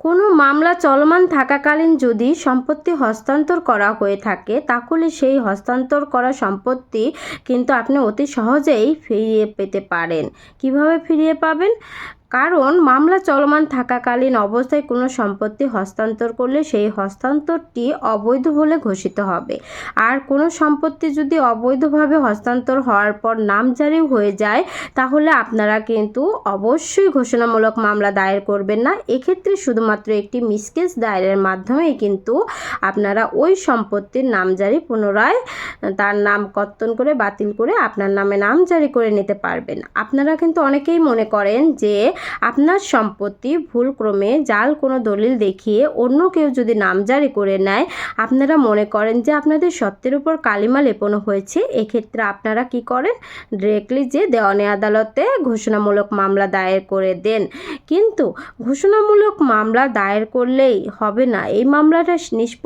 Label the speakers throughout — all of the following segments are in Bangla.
Speaker 1: কোনো মামলা চলমান থাকাকালীন যদি সম্পত্তি হস্তান্তর করা হয়ে থাকে, তাহলে সেই হস্তান্তর করা সম্পত্তি কিন্তু আপনি অতি সহজেই ফিরিয়ে পেতে পারেন। কীভাবে ফিরিয়ে পাবেন? কারণ মামলা চলমান থাকাকালীন অবস্থায় কোনো সম্পত্তি হস্তান্তর করলে সেই হস্তান্তরটি অবৈধ বলে ঘোষিত হবে। আর কোনো সম্পত্তি যদি অবৈধভাবে হস্তান্তর হওয়ার পর নামজারি হয়ে যায়, তাহলে আপনারা কিন্তু অবশ্যই ঘোষণামূলক মামলা দায়ের করবেন না। এক্ষেত্রে শুধুমাত্র একটি মিসকেস দায়েরের মাধ্যমেই কিন্তু আপনারা ওই সম্পত্তির নামজারি পুনরায় তার নাম কর্তন করে, বাতিল করে আপনার নামে নামজারি করে নিতে পারবেন। আপনারা কিন্তু অনেকেই মনে করেন যে আপনার সম্পত্তি ভুলক্রমে জাল কোনো দলিল দেখিয়ে অন্য কেউ যদি নামজারি করে নেয়, আপনারা মনে করেন যে আপনাদের সত্যের উপর কালিমা লেপনো হয়েছে। এক্ষেত্রে আপনারা কি করেন? ডিরেক্টলি যে দেওয়ানি আদালতে ঘোষণামূলক মামলা দায়ের করে দেন। কিন্তু ঘোষণামূলক মামলা দায়ের করলেই হবে না। এই মামলাটা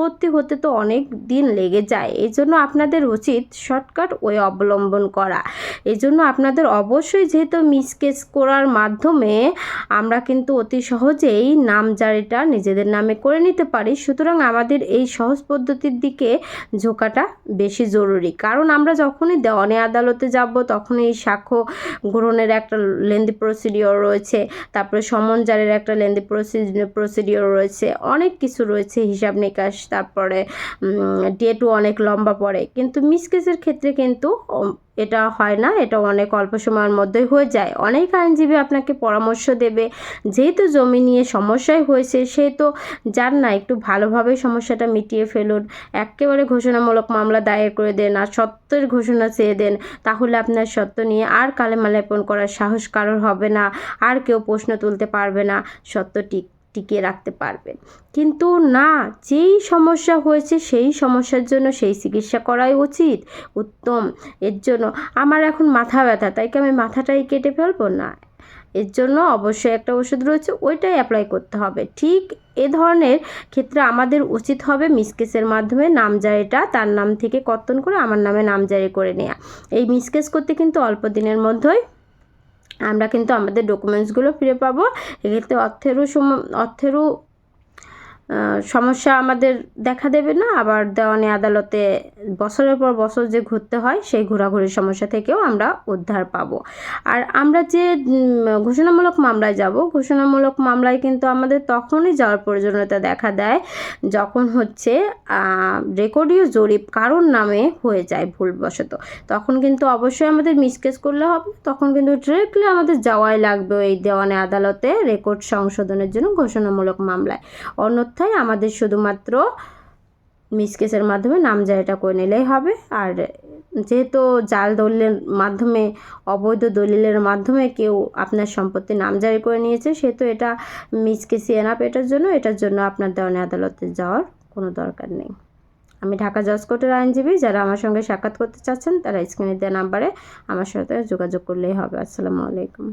Speaker 1: নিষ্পত্তি হতে তো অনেক দিন লেগে যায়। এই জন্য আপনাদের উচিত শর্টকাট ওয়ে অবলম্বন করা। এই জন্য আপনাদের অবশ্যই যেহেতু মিসকেস করার মাধ্যমে আমরা কিন্তু অতি সহজেই নামজারিটা নিজেদের নামে করে নিতে পারি। সুতরাং আমাদের এই সহজ পদ্ধতির দিকে ঝোঁকাটা বেশি জরুরি। কারণ আমরা যখনই দেওয়ানি আদালতে যাব, তখনই এই সাক্ষ্য গ্রহণের একটা লেন্দি প্রসিডিওর রয়েছে, তারপরে সমন জারের একটা লেন্দি প্রসিডিওর রয়েছে, অনেক কিছু রয়েছে হিসাব নিকাশ তারপরে ডেটও অনেক লম্বা পড়ে। কিন্তু মিসকেসের ক্ষেত্রে কিন্তু এটা হয় না, এটা অনেক অল্প সময়ের মধ্যেই হয়ে যায়। অনেক আইনজীবী আপনাকে পরামর্শ দেবে, যেহেতু জমি নিয়ে সমস্যায় হয়েছে সে তো যার না, একটু ভালোভাবে সমস্যাটা মিটিয়ে ফেলুন। একেবারে ঘোষণামূলক মামলা দায়ের করে দেন, আর সত্যের ঘোষণা চেয়ে দেন, তাহলে আপনার সত্য নিয়ে আর কালেমালেপন করার সাহস কারোর হবে না, আর কেউ প্রশ্ন তুলতে পারবে না। সত্য টিক টিকিয়ে রাখতে পারবেন কিন্তু না, যেই সমস্যা হয়েছে সেই সমস্যার জন্য সেই চিকিৎসা করাই উচিত। উত্তম, এর জন্য আমার এখন মাথা ব্যথা, তাই কি আমি মাথাটাই কেটে ফেলব? না, এর জন্য অবশ্যই একটা ওষুধ রয়েছে, ওইটাই অ্যাপ্লাই করতে হবে। ঠিক এ ধরনের ক্ষেত্রে আমাদের উচিত হবে মিসকেসের মাধ্যমে নামজারিটা, তার নাম থেকে কর্তন করে আমার নামে নাম নামজারি করে নেওয়া এই মিসকেস করতে কিন্তু অল্প দিনের মধ্যেই আমরা কিন্তু আমাদের ডকুমেন্টসগুলো ফিরে পাবো। এক্ষেত্রে অর্থেরও সম অর্থেরও সমস্যা আমাদের দেখা দেবে না। আবার দেওয়ানি আদালতে। বছরের পর বছর যে ঘুরতে হয়, সেই ঘোরাঘুরির সমস্যা থেকেও আমরা উদ্ধার পাবো। আর আমরা যে ঘোষণামূলক মামলায় যাব, ঘোষণামূলক মামলায় কিন্তু আমাদের তখনই যাওয়ার প্রয়োজনীয়তা দেখা দেয় যখন হচ্ছে রেকর্ডীয় জরিপ কারোর নামে হয়ে যায় ভুলবশত। তখন কিন্তু অবশ্যই আমাদের মিসকেস করলে হবে, তখন কিন্তু ডিরেক্টলি আমাদের যাওয়াই লাগবে এই দেওয়ানি আদালতে রেকর্ড সংশোধনের জন্য ঘোষণামূলক মামলায়। অন্যথায় আমাদের শুধুমাত্র মিসকেসের মাধ্যমে নাম নামজারিটা করে নিলেই হবে। আর যেহেতু জাল দলিলের মাধ্যমে, অবৈধ দলিলের মাধ্যমে কেউ আপনার সম্পত্তি নাম নামজারি করে নিয়েছে, সেহেতু এটা মিসকেসি এনাপ এটার জন্য এটার জন্য আপনার দেওয়ানি আদালতে যাওয়ার কোনো দরকার নেই। আমি ঢাকা জজ কোর্টের আইনজীবী, যারা আমার সঙ্গে সাক্ষাৎ করতে চাচ্ছেন, তারা স্ক্রিনে দেওয়া নাম্বারে আমার সাথে যোগাযোগ করলেই হবে। আসসালামু আলাইকুম।